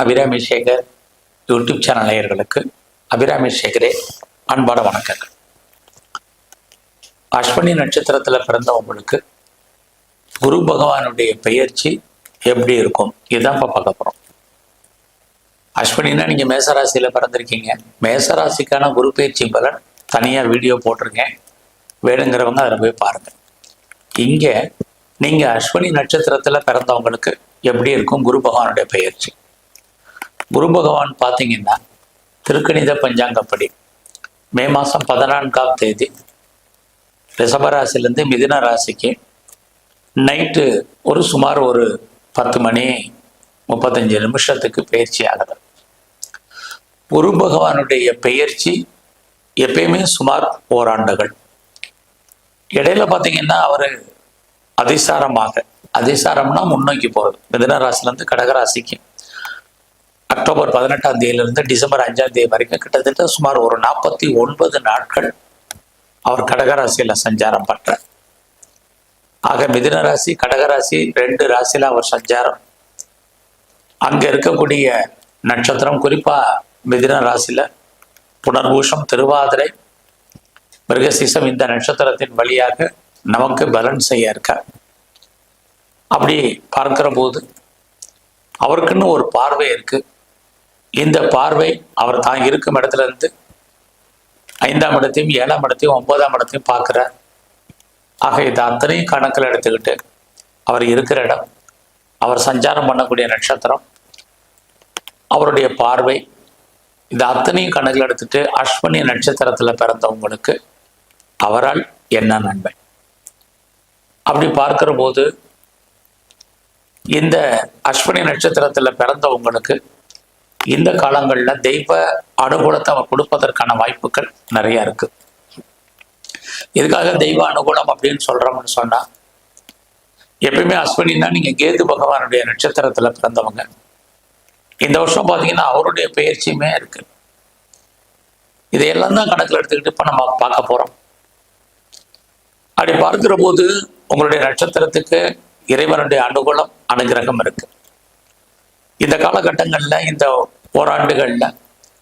Abirami Sekar YouTube channel நேயர்களுக்கு அபிராமி சேகரே அன்பான வணக்கங்கள். அஸ்வினி நட்சத்திரத்தில் பிறந்தவங்களுக்கு குரு பகவானுடைய பெயர்ச்சி எப்படி இருக்கும்? இதுதான் இப்போ பார்க்க போகிறோம் அஸ்வினின்னா நீங்கள் மேசராசியில் பிறந்திருக்கீங்க. மேசராசிக்கான குரு பயிற்சி பலன் தனியாக வீடியோ போட்டிருக்கேன். வேணுங்கிறவங்க அதில் போய் பாருங்கள் இங்கே நீங்கள் அஸ்வினி நட்சத்திரத்தில் பிறந்தவங்களுக்கு எப்படி இருக்கும் குரு பகவானுடைய பெயர்ச்சி? குரு பகவான் பார்த்தீங்கன்னா திருக்கணித பஞ்சாங்கப்படி மே மாதம் பதினான்காம் தேதி ரிஷபராசிலேருந்து மிதுன ராசிக்கு நைட்டு ஒரு சுமார் ஒரு பத்து மணி முப்பத்தஞ்சு நிமிஷத்துக்கு பயிற்சி ஆகுது. குரு பகவானுடைய பெயர்ச்சி எப்பயுமே சுமார் ஓராண்டுகள். இடையில பார்த்தீங்கன்னா அவர் அதிசாரமாக அதிசாரம்னா முன்னோக்கி போகிறது மிதன ராசிலேருந்து கடகராசிக்கு. அக்டோபர் பதினெட்டாம் தேதியிலிருந்து டிசம்பர் அஞ்சாம் தேதி வரைக்கும் கிட்டத்தட்ட சுமார் ஒரு நாற்பத்தி ஒன்பது நாட்கள் அவர் கடகராசியில் சஞ்சாரம் பண்ணுறார் ஆக மிதுன ராசி கடகராசி ரெண்டு ராசியில் அவர் சஞ்சாரம். அங்க இருக்கக்கூடிய நட்சத்திரம் குறிப்பா மிதுன ராசியில புனர்பூஷம் திருவாதிரை மிருகசீசம் இந்த நட்சத்திரத்தின் வழியாக நமக்கு பலன் செய்ய இருக்க அப்படி பார்க்கிற போது அவருக்குன்னு ஒரு பார்வை இருக்கு. இந்த பார்வை அவர் தான் இருக்கும் இடத்துல இருந்து ஐந்தாம் இடத்தையும் ஏழாம் இடத்தையும் ஒன்பதாம் இடத்தையும் பார்க்கிறார். ஆக இது அத்தனையும் கணக்கில் எடுத்துக்கிட்டு அவர் இருக்கிற இடம் அவர் சஞ்சாரம் பண்ணக்கூடிய நட்சத்திரம் அவருடைய பார்வை இது அத்தனையும் கணக்கில் எடுத்துட்டு அஸ்வினி நட்சத்திரத்தில் பிறந்தவங்களுக்கு அவரால் என்ன நன்மை? அப்படி பார்க்கிற போது இந்த அஸ்வினி நட்சத்திரத்தில் பிறந்தவங்களுக்கு இந்த காலங்களில் தெய்வ அனுகூலத்தை அவர் கொடுப்பதற்கான வாய்ப்புகள் நிறைய இருக்கு. இதுக்காக தெய்வ அனுகூலம் அப்படின்னு சொல்கிறோம்னு சொன்னா எப்பயுமே அஸ்வினின்னா நீங்க கேது பகவானுடைய நட்சத்திரத்துல பிறந்தவங்க. இந்த வருஷம் பார்த்தீங்கன்னா அவருடைய பயிற்சியுமே இருக்கு. இதையெல்லாம் தான் கணக்கில் எடுத்துக்கிட்டு இப்போ நம்ம பார்க்க போறோம். அப்படி பார்க்கிற போது உங்களுடைய நட்சத்திரத்துக்கு இறைவனுடைய அனுகூலம் அனுகிரகம் இருக்கு. இந்த காலகட்டங்களில் இந்த ஓராண்டுகளில்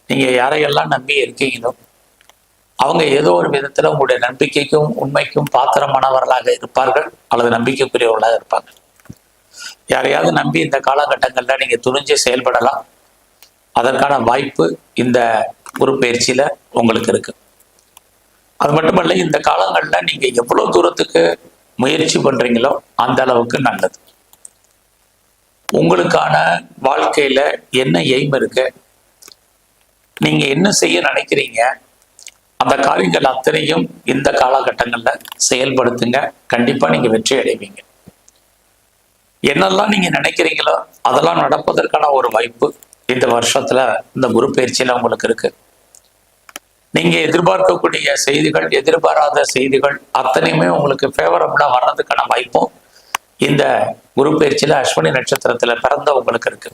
நீங்கள் யாரையெல்லாம் நம்பி இருக்கீங்களோ அவங்க ஏதோ ஒரு விதத்தில் உங்களுடைய நம்பிக்கைக்கும் உண்மைக்கும் பாத்திரமானவர்களாக இருப்பார்கள் அல்லது நம்பிக்கைக்குரியவர்களாக இருப்பாங்க. யாரையாவது நம்பி இந்த காலகட்டங்களில் நீங்கள் துணிஞ்சு செயல்படலாம் அதற்கான வாய்ப்பு இந்த குரு பயிற்சியில் உங்களுக்கு இருக்கு. அது மட்டுமல்ல இந்த காலங்களில் நீங்கள் எவ்வளோ தூரத்துக்கு முயற்சி பண்ணுறீங்களோ அந்த அளவுக்கு நல்லது. உங்களுக்கான வாழ்க்கையில என்ன எய்ம் இருக்கு? நீங்க என்ன செய்ய நினைக்கிறீங்க? அந்த காரியங்கள் அத்தனையும் இந்த காலகட்டங்கள்ல செயல்படுத்துங்க. கண்டிப்பா நீங்க வெற்றி அடைவீங்க. என்னெல்லாம் நீங்க நினைக்கிறீங்களோ அதெல்லாம் நடப்பதற்கான ஒரு வாய்ப்பு இந்த வருஷத்துல இந்த குரு பயிற்சியில உங்களுக்கு இருக்கு. நீங்க எதிர்பார்க்கக்கூடிய செய்திகள் எதிர்பாராத செய்திகள் அத்தனையுமே உங்களுக்கு ஃபேவரபிளா வர்றதுக்கான வாய்ப்பும் இந்த குரு பயிற்சியில அஸ்வினி நட்சத்திரத்துல பிறந்தவங்களுக்கு இருக்கு.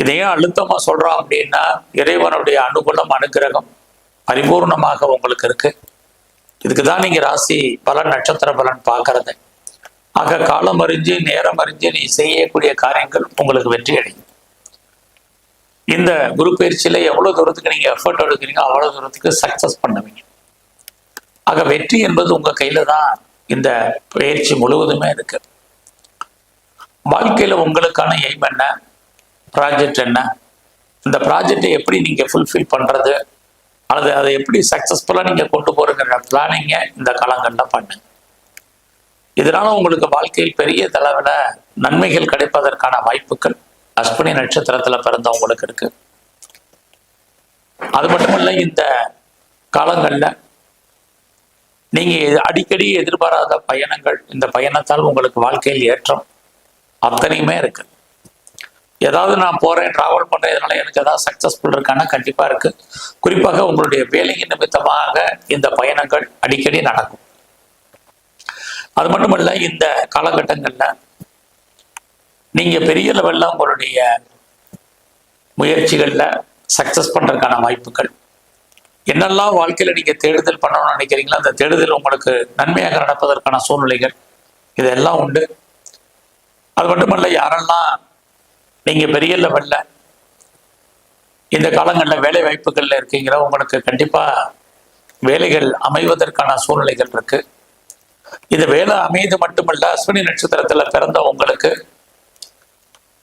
இதையே அழுத்தமா சொல்றோம் அப்படின்னா இறைவனுடைய அனுகூலம் அனுகிரகம் பரிபூர்ணமாக உங்களுக்கு இருக்கு. இதுக்கு தான் நீங்க ராசி பலன் நட்சத்திர பலன் பார்க்கறது. ஆக காலம் அறிஞ்சு நேரம் அறிஞ்சு நீ செய்யக்கூடிய காரியங்கள் உங்களுக்கு வெற்றி அடையும். இந்த குரு பயிற்சியில எவ்வளவு தூரத்துக்கு நீங்க எஃபர்ட் எடுக்கிறீங்க அவ்வளவு தூரத்துக்கு சக்சஸ் பண்ணுவீங்க. ஆக வெற்றி என்பது உங்க கையில தான் இந்த பயிற்சி முழுவதுமே இருக்கு. வாழ்க்கையில உங்களுக்கான எய்ம் என்ன? ப்ராஜெக்ட் என்ன? இந்த ப்ராஜெக்டை எப்படி நீங்க ஃபுல்ஃபில் பண்றது? அல்லது அதை எப்படி சக்சஸ்ஃபுல்லா நீங்க கொண்டு போகிறங்கிற பிளானிங்க இந்த காலங்களில் பண்ணுங்க இதனால உங்களுக்கு வாழ்க்கையில் பெரிய தளவில் நன்மைகள் கிடைப்பதற்கான வாய்ப்புகள் அஸ்வினி நட்சத்திரத்தில் பிறந்தவங்களுக்கு இருக்கு. அது மட்டுமல்ல இந்த காலங்களில் நீங்க அடிக்கடி எதிர்பாராத பயணங்கள் இந்த பயணத்தால் உங்களுக்கு வாழ்க்கையில் ஏற்றம் அத்தனையுமே இருக்கு. ஏதாவது நான் போறேன் டிராவல் பண்றேன் எனக்கு ஏதாவது சக்சஸ்ஃபுல் இருக்கான்னா கண்டிப்பா இருக்கு. குறிப்பாக உங்களுடைய வேலையின் நிமித்தமாக இந்த பயணங்கள் அடிக்கடி நடக்கும். அது மட்டுமல்ல இந்த காலகட்டங்களில் நீங்க பெரிய லெவலில் உங்களுடைய முயற்சிகளில் சக்சஸ் பண்ணுறதுக்கான வாய்ப்புகள் என்னெல்லாம் வாழ்க்கையில நீங்க தேடுதல் பண்ணணும்னு நினைக்கிறீங்களோ அந்த தேடுதல் உங்களுக்கு நன்மையாக நடப்பதற்கான சூழ்நிலைகள் இதெல்லாம் உண்டு. அது மட்டுமல்ல யாரெல்லாம் நீங்க பெரிய லெவல்ல இந்த காலங்களில் வேலை வாய்ப்புகள்ல இருக்கீங்களோ உங்களுக்கு கண்டிப்பா வேலைகள் அமைவதற்கான சூழ்நிலைகள் இருக்கு. இந்த வேலை அமைது மட்டுமல்ல அஸ்வினி நட்சத்திரத்துல பிறந்த உங்களுக்கு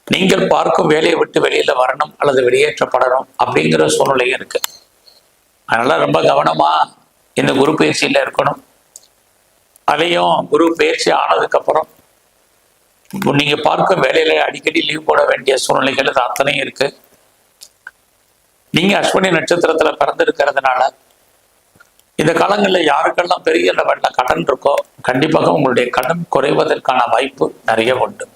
நீங்கள் பார்க்கும் வேலையை விட்டு வெளியில வரணும் அல்லது வெளியேற்றப்படணும் அப்படிங்கிற சூழ்நிலையும் இருக்கு. அதனால ரொம்ப கவனமா இந்த குரு பயிற்சியில் இருக்கணும். அதையும் குரு பயிற்சி ஆனதுக்கப்புறம் நீங்கள் நீங்க பார்க்கும் வேலையில அடிக்கடி லீவ் போட வேண்டிய சூழ்நிலைகள் இது அத்தனையும் இருக்கு. நீங்க அஸ்வினி நட்சத்திரத்துல பிறந்திருக்கிறதுனால இந்த காலங்களில் யாருக்கெல்லாம் பெரிய லெவலில் கடன் இருக்கோ கண்டிப்பாக உங்களுடைய கடன் குறைவதற்கான வாய்ப்பு நிறைய உண்டு.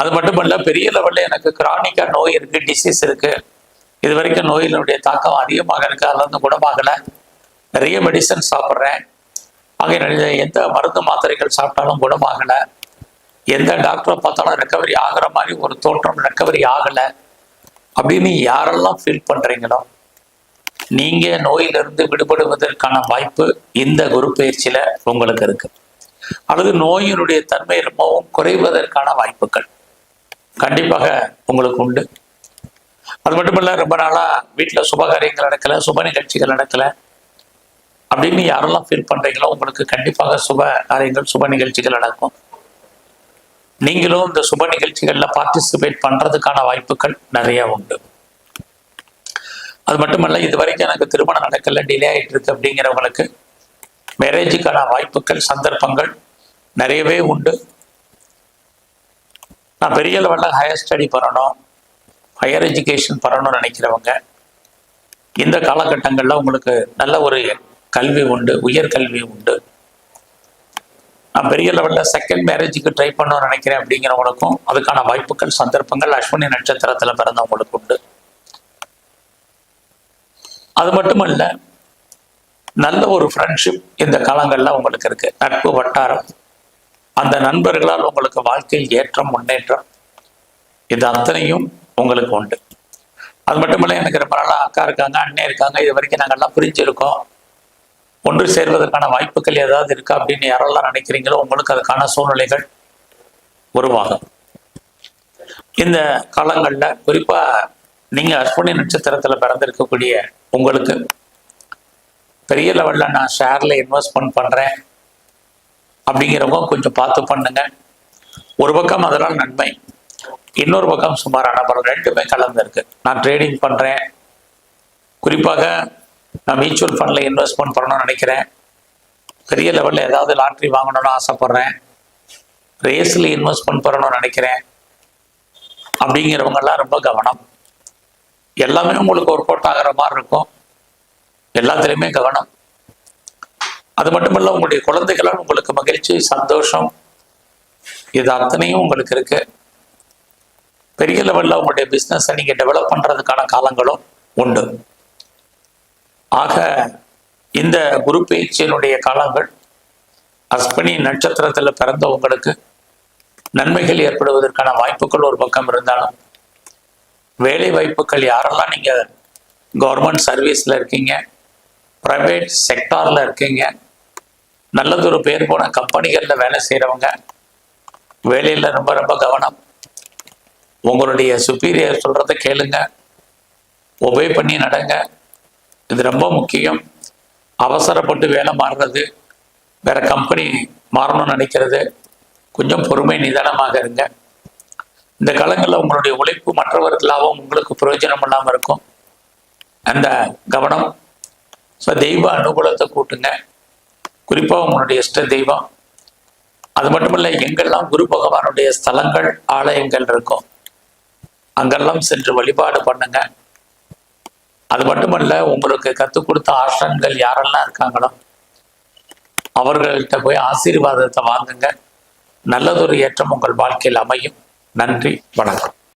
அது மட்டுமல்ல பெரிய லெவலில் எனக்கு கிரானிக்கா நோய் இருக்கு டிசீஸ் இருக்கு. இது வரைக்கும் நோயினுடைய தாக்கம் அதிகமாக இருக்கு. அதுல இருந்து குணமாகல. நிறைய மெடிசன் சாப்பிட்றேன். ஆக எந்த மருந்து மாத்திரைகள் சாப்பிட்டாலும் குணமாகல. எந்த டாக்டரை பார்த்தாலும் ரெக்கவரி ஆகிற மாதிரி ஒரு தோற்றம் ரெக்கவரி ஆகலை. அப்படின்னு யாரெல்லாம் ஃபீல் பண்ணுறீங்களோ நீங்கள் நோயிலிருந்து விடுபடுவதற்கான வாய்ப்பு இந்த குரு பயிற்சியில் உங்களுக்கு இருக்கு. அல்லது நோயினுடைய தன்மை ரொம்பவும் குறைவதற்கான வாய்ப்புகள். கண்டிப்பாக உங்களுக்கு உண்டு. அது மட்டும் இல்லை ரொம்ப நாளா சுப சுபகாரியங்கள் நடக்கல சுப நிகழ்ச்சிகள் நடக்கல. அப்படின்னு யாரெல்லாம் ஃபீல் பண்றீங்களோ உங்களுக்கு கண்டிப்பாக சுப காரியங்கள் சுப நிகழ்ச்சிகள் நடக்கும். நீங்களும் இந்த சுப நிகழ்ச்சிகளில் பார்ட்டிசிபேட் பண்றதுக்கான வாய்ப்புகள் நிறைய உண்டு. அது மட்டுமல்ல இது வரைக்கும் எனக்கு திருமணம் நடக்கல டிலே ஆகிட்டு இருக்கு அப்படிங்கிறவங்களுக்கு மேரேஜுக்கான வாய்ப்புகள் சந்தர்ப்பங்கள் நிறையவே உண்டு. நான் பெரிய லெவலில் ஹையர் ஸ்டடி பண்ணணும். ஹையர் எஜுகேஷன் பரணும்னு நினைக்கிறவங்க இந்த காலகட்டங்களில் உங்களுக்கு நல்ல ஒரு கல்வி உண்டு உயர்கல்வி உண்டு. நான் பெரிய லெவலில் செகண்ட் மேரேஜுக்கு ட்ரை பண்ணணும்னு நினைக்கிறேன் அப்படிங்கிறவங்களுக்கும் அதுக்கான வாய்ப்புகள் சந்தர்ப்பங்கள் அஸ்வினி நட்சத்திரத்தில் பிறந்தவங்களுக்கு உண்டு. அது மட்டுமல்ல நல்ல ஒரு ஃப்ரெண்ட்ஷிப் இந்த காலங்களில் உங்களுக்கு இருக்கு. நட்பு வட்டாரம். அந்த நண்பர்களால் உங்களுக்கு வாழ்க்கையில் ஏற்றம் முன்னேற்றம். இது அத்தனையும் உங்களுக்கு உண்டு. அது மட்டுமல்ல எனக்கு ரொம்ப நாளாக அக்கா இருக்காங்க அண்ணே இருக்காங்க இது வரைக்கும் நாங்கள்லாம் பிரிஞ்சிருக்கோம். ஒன்று சேர்வதற்கான வாய்ப்புகள் ஏதாவது இருக்கா அப்படின்னு யாரெல்லாம் நினைக்கிறீங்களோ உங்களுக்கு அதுக்கான சூழ்நிலைகள் உருவாகும். இந்த காலங்களில் குறிப்பாக நீங்கள் அஸ்வினி நட்சத்திரத்தில் பிறந்திருக்கக்கூடிய உங்களுக்கு பெரிய லெவலில் நான் ஷேரில் இன்வெஸ்ட்மெண்ட் பண்ணுறேன் அப்படிங்கிறவங்க கொஞ்சம் பார்த்து பண்ணுங்க. ஒரு பக்கம் அதனால் நன்மை இன்னொரு பக்கம் சுமாரான பலம் ரெண்டுமே கலந்துருக்கு. நான் ட்ரேடிங் பண்ணுறேன் குறிப்பாக நான் மியூச்சுவல் ஃபண்டில் இன்வெஸ்ட்மெண்ட் பண்ணணும்னு நினைக்கிறேன். பெரிய லெவலில் ஏதாவது லாட்ரி வாங்கணும்னு ஆசைப்பட்றேன். ரேஸில் இன்வெஸ்ட்மெண்ட் பண்ணணும்னு நினைக்கிறேன். அப்படிங்கிறவங்கெல்லாம் ரொம்ப கவனம். எல்லாமே உங்களுக்கு ஒர்க் அவுட் ஆகிற மாதிரி இருக்கும். எல்லாத்துலேயுமே கவனம். அது மட்டுமல்ல உங்களுடைய குழந்தைகளால் உங்களுக்கு மகிழ்ச்சி சந்தோஷம் இது அத்தனையும் உங்களுக்கு இருக்குது பெரிய லெவலில் உங்களுடைய பிஸ்னஸை நீங்கள் டெவலப் பண்ணுறதுக்கான காலங்களும் உண்டு. ஆக இந்த குரு பயிற்சியினுடைய காலங்கள் அஸ்வினி நட்சத்திரத்தில் பிறந்த உங்களுக்கு நன்மைகள் ஏற்படுவதற்கான வாய்ப்புகள் ஒரு பக்கம் இருந்தாலும் வேலை வாய்ப்புகள் யாரெல்லாம் நீங்கள் கவர்மெண்ட் சர்வீஸில் இருக்கீங்க ப்ரைவேட் செக்டாரில் இருக்கீங்க நல்லதொரு பேர் போன கம்பெனிகளில் வேலை செய்கிறவங்க வேலையில் ரொம்ப ரொம்ப கவனம் உங்களுடைய சுப்பீரியர் சொல்கிறத கேளுங்க. ஒபே பண்ணி நடங்க. இது ரொம்ப முக்கியம். அவசரப்பட்டு வேலை மாறுறது வேற கம்பெனி மாறணும்னு நினைக்கிறது. கொஞ்சம் பொறுமை நிதானமாக இருங்க. இந்த காலங்களில் உங்களுடைய உழைப்பு மற்றவர்கள் லாபம் உங்களுக்கு பிரயோஜனம் இல்லாமல் இருக்கும். அந்த கவனம் ஸோ தெய்வ அனுகூலத்தை கூட்டுங்க. குறிப்பாக உங்களுடைய இஷ்ட தெய்வம். அது மட்டுமல்ல எங்கெல்லாம் குரு பகவானுடைய ஸ்தலங்கள் ஆலயங்கள் இருக்கும் அங்கெல்லாம் சென்று வழிபாடு பண்ணுங்க. அது மட்டுமல்ல உங்களுக்கு கற்றுக் கொடுத்த ஆசிரங்கள் யாரெல்லாம் இருக்காங்களோ அவர்கள்ட்ட போய் ஆசீர்வாதத்தை வாங்குங்க. நல்லதொரு ஏற்றம் உங்கள் வாழ்க்கையில் அமையும். நன்றி வணக்கம்.